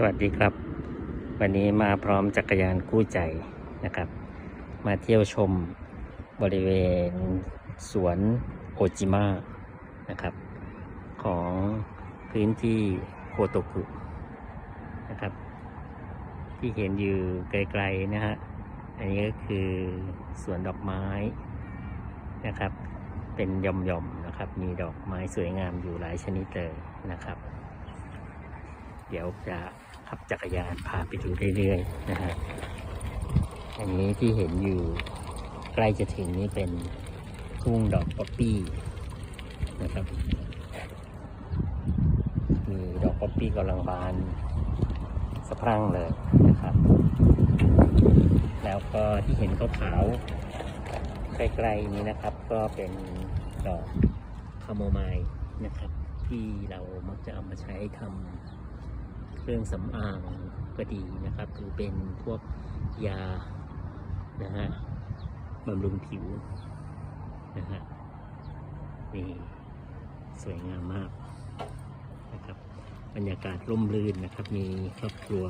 สวัสดีครับ วันนี้มาพร้อมจักรยานคู่ใจนะครับ มาเที่ยวชมบริเวณสวนโอจิมะนะครับ ของพื้นที่โคโตกุนะครับ ที่เห็นอยู่ไกลๆนะฮะอันนี้ก็คือสวนดอกไม้นะครับ เป็นหย่อมๆนะครับ มีดอกไม้สวยงามอยู่หลายชนิดเลยนะครับเดี๋ยวจะ ขับจักรยานพาไปดูเรื่อยๆนะฮะอันนี้ที่เห็นอยู่ใกล้จะถึงนี่เป็นทุ่งดอกป๊อปปี้นะครับ มีดอกป๊อปปี้กำลังบานสะพรั่งเลยนะครับ แล้วก็ที่เห็นขาวๆไกลๆนี้นะครับ ก็เป็นดอกคาโมไมล์นะครับ ที่เรามักจะเอามาใช้ทำ รื่องสำอางก็ดีนะครับหรือเป็นพวกยานะฮะบำรุงผิวนะฮะนี่สวยงามมากนะครับ บรรยากาศร่มรื่นนะครับ มีครอบครัว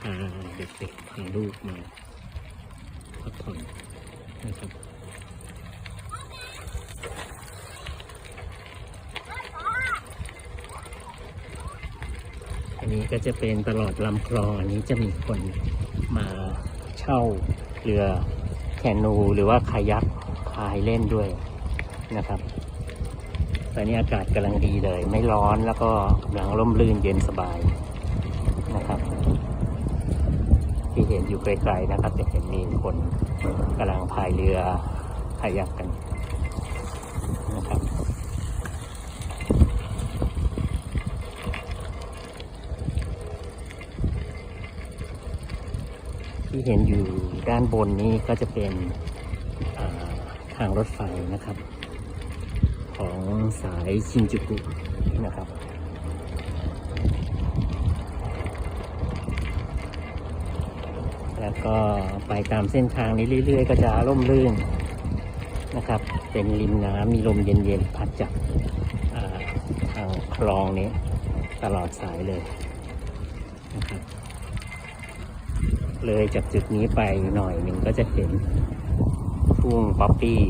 พาเด็กๆพาลูกมาพักผ่อนนะครับ อันนี้ก็จะเป็นตลอดลำคลอง อันนี้จะมีคนมาเช่าเรือแคนูหรือว่าคายักพายเล่นด้วยนะครับตอนนี้อากาศกำลังดีเลย ไม่ร้อนแล้วก็กำลังร่มรื่นเย็นสบายนะครับ ที่เห็นอยู่ไกลๆนะครับ จะเห็นมีคนกำลังพายเรือคายักกันนะครับ ที่เห็นอยู่ด้านบนนี้ก็จะเป็นทางรถไฟนะครับ ของสายชินจูกุนะครับแล้วก็ไปตามเส้นทางนี้เรื่อยๆ ก็จะร่มรื่นนะครับ เป็นริมน้ำมีลมเย็นๆ พัดจากทางคลองนี้ตลอดสายเลยนะครับ เลยจากจุดนี้ไปหน่อยหนึ่งก็จะเห็นทุ่งป๊อปปี้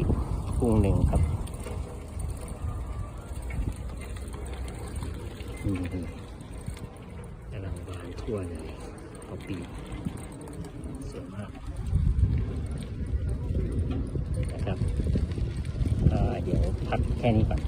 ทุ่งหนึ่งครับกำลังบานทั่วเลยป๊อปปี้สวยมากนะครับเดี๋ยวพักแค่นี้ก่อน